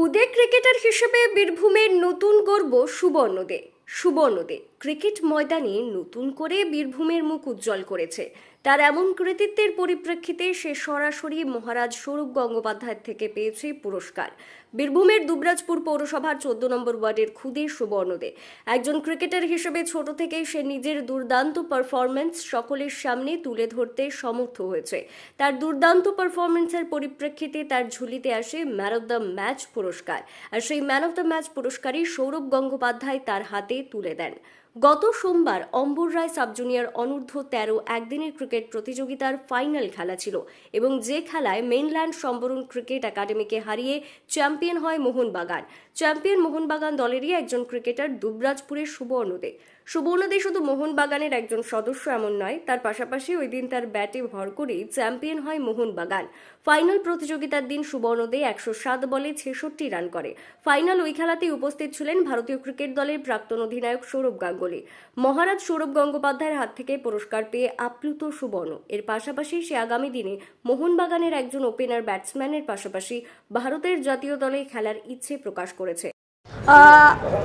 খুদে ক্রিকেটার হিসেবে বীরভূমের নতুন গর্ব সুবর্ণদে সুবর্ণদে ক্রিকেট ময়দানে নতুন করে বীরভূমের মুখ উজ্জ্বল করেছে। তার এমন কৃতিত্বের পরিপ্রেক্ষিতে সে সরাসরি মহারাজ স্বরূপ গঙ্গোপাধ্যায়ের থেকে পেয়েছে পুরস্কার। বীরভূমের দুবরাজপুর পৌরসভার চোদ্দ নম্বর ওয়ার্ডের খুদে সুবর্ণদে। একজন ক্রিকেটার হিসেবে ছোট থেকেই সে নিজের দুর্দান্ত পারফরমেন্স সকলের সামনে তুলে ধরতে সমর্থ হয়েছে। তার দুর্দান্ত পারফরমেন্সের পরিপ্রেক্ষিতে তার ঝুলিতে আসে ম্যান অফ দ্য ম্যাচ পুরস্কার। আর সেই ম্যান অফ দ্য ম্যাচ পুরস্কারই সৌরভ গঙ্গোপাধ্যায় তার হাতে তুলে দেন। গত সোমবার অম্বর রায় সাব জুনিয়র অনূর্ধ্ব তেরো একদিনের ক্রিকেট প্রতিযোগিতার ফাইনাল খেলা ছিল এবং যে খেলায় মেনল্যান্ড সম্বরণ ক্রিকেট একাডেমিকে হারিয়ে চ্যাম্পিয়ন হয় মোহনবাগান। চ্যাম্পিয়ন মোহনবাগান দলেরই একজন ক্রিকেটার দুবরাজপুরের সুবর্ণদে। সুবর্ণদে শুধু মোহনবাগানের একজন সদস্য এমন নয়, তার পাশাপাশি ওই দিন তার ব্যাটে ভর করেই চ্যাম্পিয়ন হয় মোহনবাগান। ফাইনাল প্রতিযোগিতার দিন সুবর্ণদে একশো সাত বলে ছেষট্টি রান করে। ফাইনাল ওই খেলাতেই উপস্থিত ছিলেন ভারতীয় ক্রিকেট দলের প্রাক্তন অধিনায়ক সৌরভ গাঙ্গুলি। মহারাজ সৌরভ গঙ্গোপাধ্যায়ের হাত থেকে পুরস্কার পেয়ে আপ্লুত সুবর্ণ। এর পাশাপাশি সে আগামী দিনে মোহনবাগানের একজন ওপেনার ব্যাটসম্যানের পাশাপাশি ভারতের জাতীয় দলে খেলার ইচ্ছে প্রকাশ করেছে।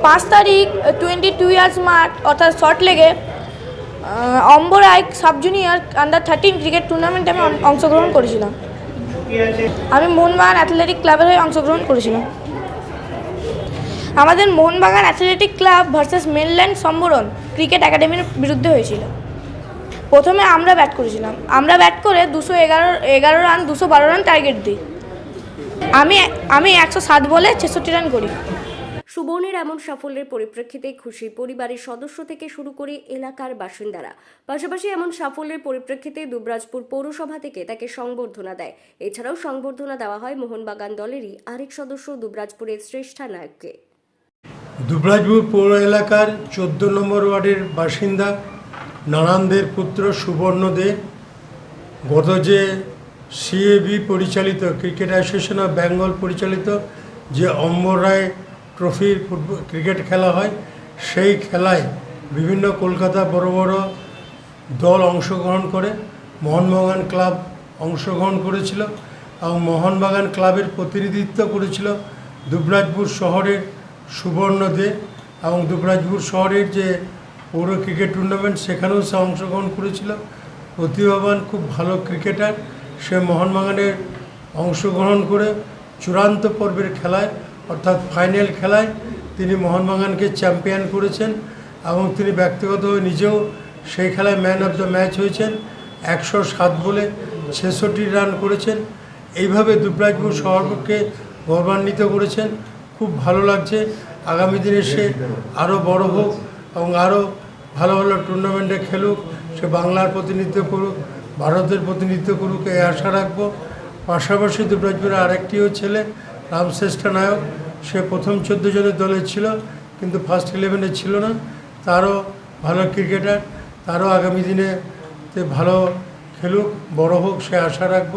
পাঁচ তারিখ টোয়েন্টি টু ইয়ার্স মার্চ অর্থাৎ শর্ট লেগে অম্বরাই sub junior under thirteen cricket টুর্নামেন্টে আমি অংশগ্রহণ করেছিলাম। আমি মোহনবাগান অ্যাথলেটিক ক্লাবের হয়ে অংশগ্রহণ করেছিলাম। আমাদের Mohun Bagan athletic club versus mainland Sambaran cricket একাডেমির বিরুদ্ধে হয়েছিল। প্রথমে আমরা ব্যাট করেছিলাম। আমরা ব্যাট করে দুশো এগারো এগারো রান দুশো বারো রান টার্গেট দিই। আমি আমি একশো সাত বলে ছেষট্টি রান করি। সুবর্ণের এমন সাফল্যের পরিপ্রেক্ষিতে খুশি পরিবারের সদস্য থেকে শুরু করে এলাকার বাসিন্দারা। পাশাপাশি এমন সাফল্যের পরিপ্রেক্ষিতে দুবরাজপুর পৌরসভা থেকে তাকে সংবর্ধনা দেয়। এছাড়াও সংবর্ধনা দেওয়া হয় মোহনবাগান দলেরই আরেক সদস্য দুবরাজপুরের শ্রেষ্ঠা নায়ককে। দুবরাজপুর পৌর এলাকার চোদ্দ নম্বর ওয়ার্ডের বাসিন্দা নারায়ণদের পুত্র সুবর্ণ দে গত যে সিএবি পরিচালিত, ক্রিকেট অ্যাসোসিয়েশন অফ বেঙ্গল পরিচালিত যে Ambar Roy trophy football cricket খেলা হয়, সেই খেলায় বিভিন্ন কলকাতা বড় বড় দল অংশগ্রহণ করে, মোহনবাগান ক্লাব অংশগ্রহণ করেছিল এবং মোহনবাগান ক্লাবের প্রতিনিধিত্ব করেছিল দুবরাজপুর শহরের সুবর্ণ দে এবং দুবরাজপুর শহরের যে পৌর ক্রিকেট টুর্নামেন্ট সেখানেও সে অংশগ্রহণ করেছিল। প্রতিভাবান, খুব ভালো ক্রিকেটার। সে মোহনবাগানের অংশগ্রহণ করে চূড়ান্ত পর্বের খেলায় অর্থাৎ ফাইনাল খেলায় তিনি মোহনবাগানকে চ্যাম্পিয়ন করেছেন এবং তিনি ব্যক্তিগতভাবে নিজেও সেই খেলায় ম্যান অফ দ্য ম্যাচ হয়েছেন। একশো সাত বলে ছেষট্টি রান করেছেন। এইভাবে দুবরাজপুর শহরকে গৌরবান্বিত করেছেন। খুব ভালো লাগছে। আগামী দিনে সে আরও বড় হোক এবং আরও ভালো ভালো টুর্নামেন্টে খেলুক। সে বাংলার প্রতিনিধিত্ব করুক, ভারতের প্রতিনিধিত্ব করুক, এই আশা রাখব। পাশাপাশি দুবরাজপুরের আরেকটিও ছেলে রামশ্রেষ্ঠ নায়ক, সে প্রথম চোদ্দ জনের দলে ছিল, কিন্তু ফার্স্ট ইলেভেনে ছিল না। তারও ভালো ক্রিকেটার তারও আগামী দিনে ভালো খেলুক, বড় হোক সে আশা রাখব।